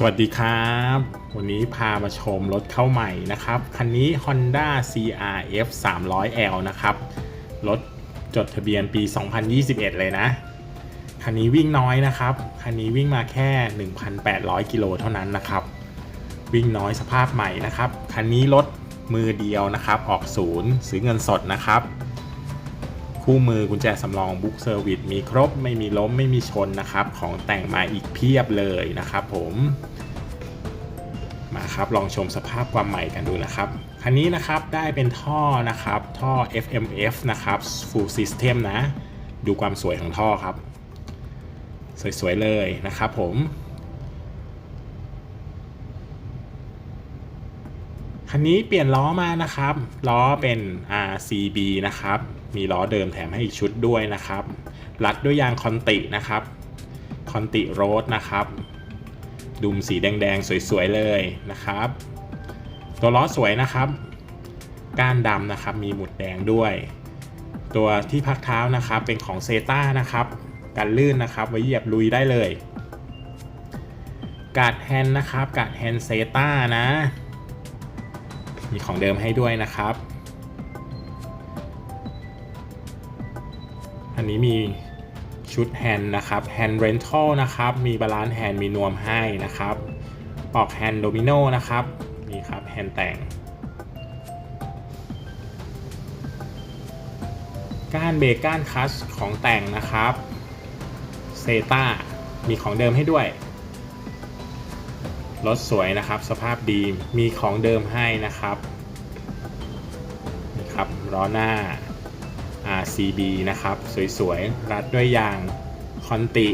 สวัสดีครับ วันนี้พามาชมรถเข้าใหม่นะครับ คันนี้ Honda CRF 300L นะครับ รถจดทะเบียนปี 2021 เลยนะ คันนี้วิ่งน้อยนะครับ คันนี้วิ่งมาแค่ 1,800 กิโลเท่านั้นนะครับ วิ่งน้อยสภาพใหม่นะครับ คันนี้รถมือเดียวนะครับ ออกศูนย์ซื้อเงินสดนะครับ คู่มือกุญแจสำรองบุ๊กเซอร์วิสมีครบไม่มีล้มไม่มีชนนะครับ ของแต่งมาอีกเพียบเลยนะครับผมมาครับลองชมสภาพความใหม่กันดูนะครับคันนี้นะครับได้เป็นท่อนะครับท่อ FMF นะครับ Full System นะ ดูความสวยของท่อครับ สวยๆเลยนะครับผม คันนี้เปลี่ยนล้อมานะครับ ล้อเป็น RCB นะครับ มีล้อเดิมแถมให้อีกชุดด้วยนะครับ รัดด้วยยางคอนตินะครับ คอนติโรดนะครับ ดุมสีแดงๆ สวยๆ เลยนะครับ ตัวล้อสวยนะครับ ก้านดำนะครับ มีหมุดแดงด้วย ตัวที่พักเท้านะครับ เป็นของเซต้านะครับ กันลื่นนะครับ ไว้เหยียบลุยได้เลย กาดแฮนนะครับ กาดแฮนเซต้านะ มีของเดิมให้ด้วยนะครับ อันนี้มีชุดแฮนด์นะครับแฮนด์เรนทัลนะครับ มีบาลานซ์แฮนด์มีนวมให้นะครับ ปอกแฮนด์โดมิโนนะครับ นี่ครับแฮนด์แต่ง ก้านเบรกก้านคลัชของแต่งนะครับเซตามีของเดิมให้ด้วย รถสวยนะครับ สภาพดีมีของเดิมให้นะครับนี่ครับล้อหน้า RCB นะครับ สวยๆ รัดด้วยยางคอนติ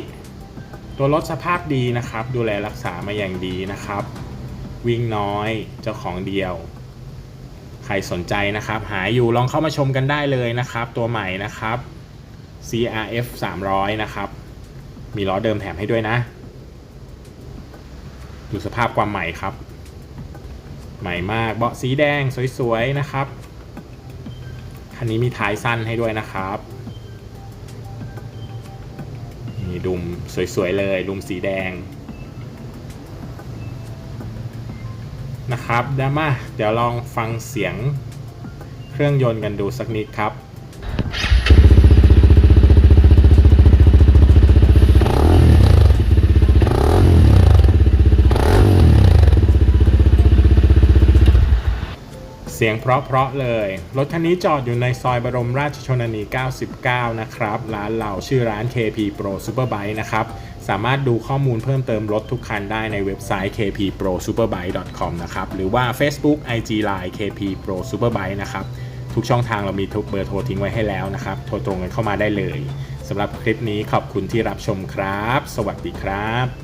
ตัวรถสภาพดีนะครับ ดูแลรักษามาอย่างดีนะครับ วิ่งน้อยเจ้าของเดียว ใครสนใจนะครับ หาอยู่ลองเข้ามาชมกันได้เลยนะครับ ตัวใหม่นะครับ CRF 300 นะครับ มีล้อเดิมแถมให้ด้วยนะ ดูสภาพความใหม่ครับ ใหม่มากเบาะสีแดงสวยๆนะครับ คันนี้มีท้ายสั้นให้ด้วยนะครับมีดุมสวยๆเลยดุมสีแดงนะครับเดี๋ยวมาเดี๋ยวลองฟังเสียงเครื่องยนต์กันดูสักนิดครับ สียงเพราะๆเลย รถคันนี้จอดอยู่ในซอยบรมราชชนนี 99 นะครับ ร้านเราชื่อร้าน KP Pro Superbike นะครับ สามารถดูข้อมูลเพิ่มเติมรถทุกคันได้ในเว็บไซต์ kpprosuperbike.com นะครับ หรือว่า Facebook IG Line KP Pro Superbike นะครับ ทุกช่องทางเรามีทุกเบอร์โทรทิ้งไว้ให้แล้วนะครับ โทรตรงกันเข้ามาได้เลย สำหรับคลิปนี้ขอบคุณที่รับชมครับ สวัสดีครับ